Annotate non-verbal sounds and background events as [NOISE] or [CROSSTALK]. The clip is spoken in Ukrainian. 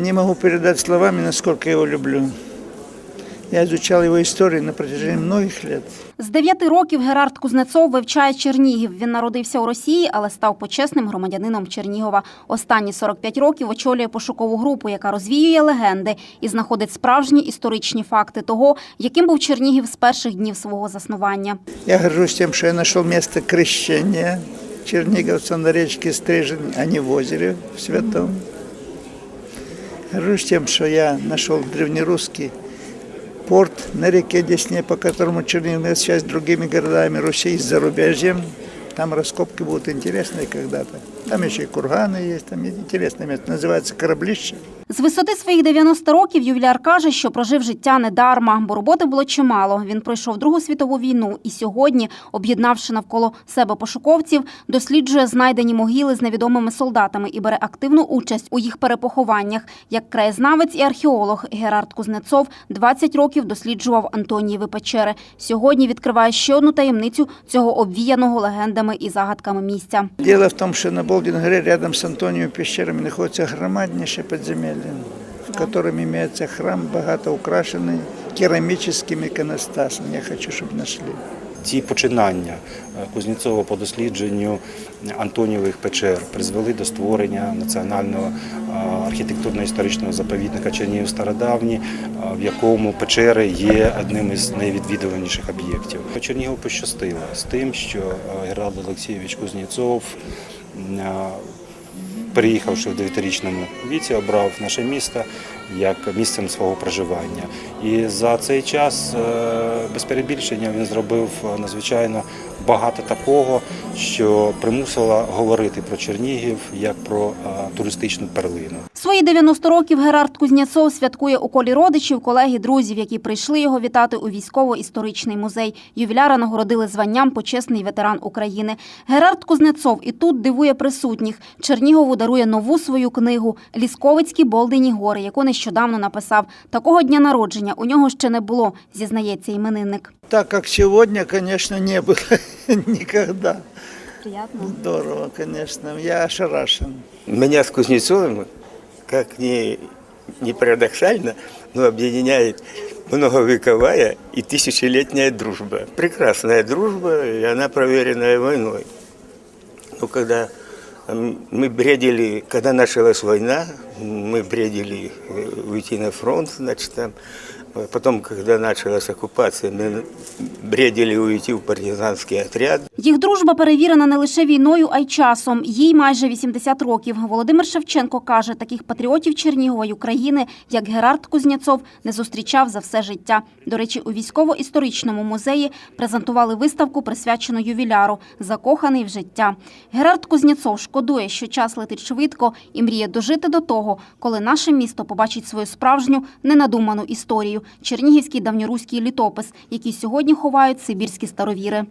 Не могу передать словами, насколько я его люблю. Я изучал его историю на протяжении многих лет. З дев'яти років Герард Кузнецов вивчає Чернігів. Він народився у Росії, але став почесним громадянином Чернігова. Останні 45 років очолює пошукову групу, яка розвіює легенди і знаходить справжні історичні факти того, яким був Чернігів з перших днів свого заснування. Я горжусь тем, что я нашел место крещения черниговца на речке Стрижень, а не в озере в Святом. Горжусь тем, что я нашел древнерусский порт на реке Десне, по которому Чернигов имеет связь с другими городами Руси и с зарубежьем. Там раскопки будут интересные когда-то. Там еще и курганы есть, там интересное место. Называется Кораблище. З висоти своїх 90 років ювіляр каже, що прожив життя недарма, бо роботи було чимало. Він пройшов Другу світову війну і сьогодні, об'єднавши навколо себе пошуковців, досліджує знайдені могили з невідомими солдатами і бере активну участь у їх перепохованнях. Як краєзнавець і археолог Герард Кузнецов 20 років досліджував Антонієві печери. Сьогодні відкриває ще одну таємницю цього обвіяного легендами і загадками місця. Дело в том, что на Болдин рядом с Антониевой пещерами находится громаднейшее подземелье, в котором имеется храм, богато украшенный керамическим иконостасом. Я хочу, чтобы нашли. Ці починання е, Кузнєцова по дослідженню Антонієвих печер призвели до створення національного е, архітектурно-історичного заповідника Чернігів Стародавні, е, в якому печери є одним із найвідвідуваніших об'єктів. Чернігів пощастило з тим, що Герald Олексійович Кузнєцов переїхавши в 9-річному віці, обрав наше місто як місцем свого проживання. І за цей час, е, без перебільшення, він зробив е, надзвичайно багато такого, що примусило говорити про Чернігів як про е, туристичну перлину. Свої 90 років Герард Кузнєцов святкує у колі родичів, колег і друзів, які прийшли його вітати у військово-історичний музей. Ювіляра нагородили званням почесний ветеран України. Герард Кузнецов і тут дивує присутніх. Чернігову дарує нову свою книгу Лісковицькі Болдині гори, яку нещодавно написав. Такого дня народження у нього ще не було, зізнається іменинник. Так как сегодня, конечно, не было никогда. [LAUGHS] Приятно. Здорово, конечно. Я ошарашен. Меня с Кузнецовым, как ни, ни парадоксально, но объединяет многовековая и тысячелетняя дружба. Прекрасная дружба, и она проверенная войной. Ну, когда м, мы бредили, когда началась война, мы бредили э, уйти на фронт, значит, там, А Потом, когда началась оккупация, мы бредили уйти в партизанский отряд. Їх дружба перевірена не лише війною, а й часом. Їй майже 80 років. Володимир Шевченко каже, таких патріотів Чернігова й України, як Герард Кузнєцов, не зустрічав за все життя. До речі, у військово-історичному музеї презентували виставку, присвячену ювіляру «Закоханий в життя». Герард Кузнєцов шкодує, що час летить швидко і мріє дожити до того, коли наше місто побачить свою справжню ненадуману історію – чернігівський давньоруський літопис, який сьогодні ховають сибірські старовіри.